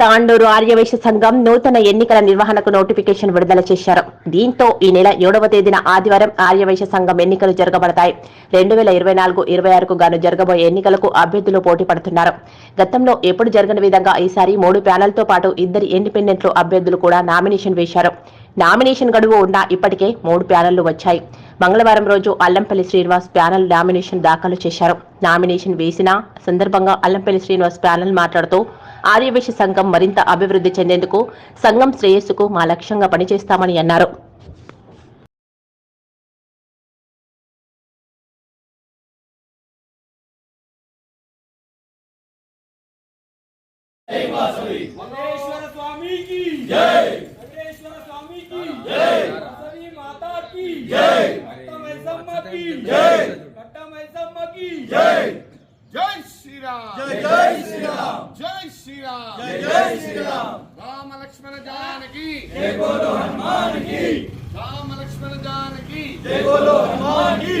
తాండూరు ఆర్యవైశ్య సంఘం నూతన ఎన్నికల నిర్వహణకు నోటిఫికేషన్ విడుదల చేశారు. దీంతో ఈ నెల ఏడవ తేదీన ఆదివారం ఆర్యవైశ్య సంఘం ఎన్నికలు జరగబడతాయి. రెండు వేల ఇరవై నాలుగు ఇరవై ఆరుకు గాను జరగబోయే ఎన్నికలకు అభ్యర్థులు పోటీ పడుతున్నారు. గతంలో ఎప్పుడు జరగని విధంగా ఈసారి మూడు ప్యానెల్తో పాటు ఇద్దరు ఇండిపెండెంట్లు అభ్యర్థులు కూడా నామినేషన్ వేశారు. నామినేషన్ గడువు ఉన్నా ఇప్పటికే మూడు ప్యానెళ్ళు వచ్చాయి. మంగళవారం రోజు అల్లంపల్లి శ్రీనివాస్ ప్యానల్ నామినేషన్ దాఖలు చేశారు. నామినేషన్ వేసిన సందర్భంగా అల్లంపల్లి శ్రీనివాస్ ప్యానెల్ మాట్లాడుతూ ఆర్యవేశ సంఘం మరింత అభివృద్ధి చెందేందుకు సంఘం శ్రేయస్సుకు మా లక్ష్యంగా పనిచేస్తామని అన్నారు. వెంకటేశ్వర స్వామి జై! కట్టమైసమ్మ కి జై! జై జై శ్రీరామ్! జై జై శ్రీరామ్! జై శ్రీరామ్! జై జై శ్రీరామ్! రామ లక్ష్మణ జానకి! జై బోలో హనుమాన్కి రామ లక్ష్మణ జానకి! జై బోలో హనుమాన్కి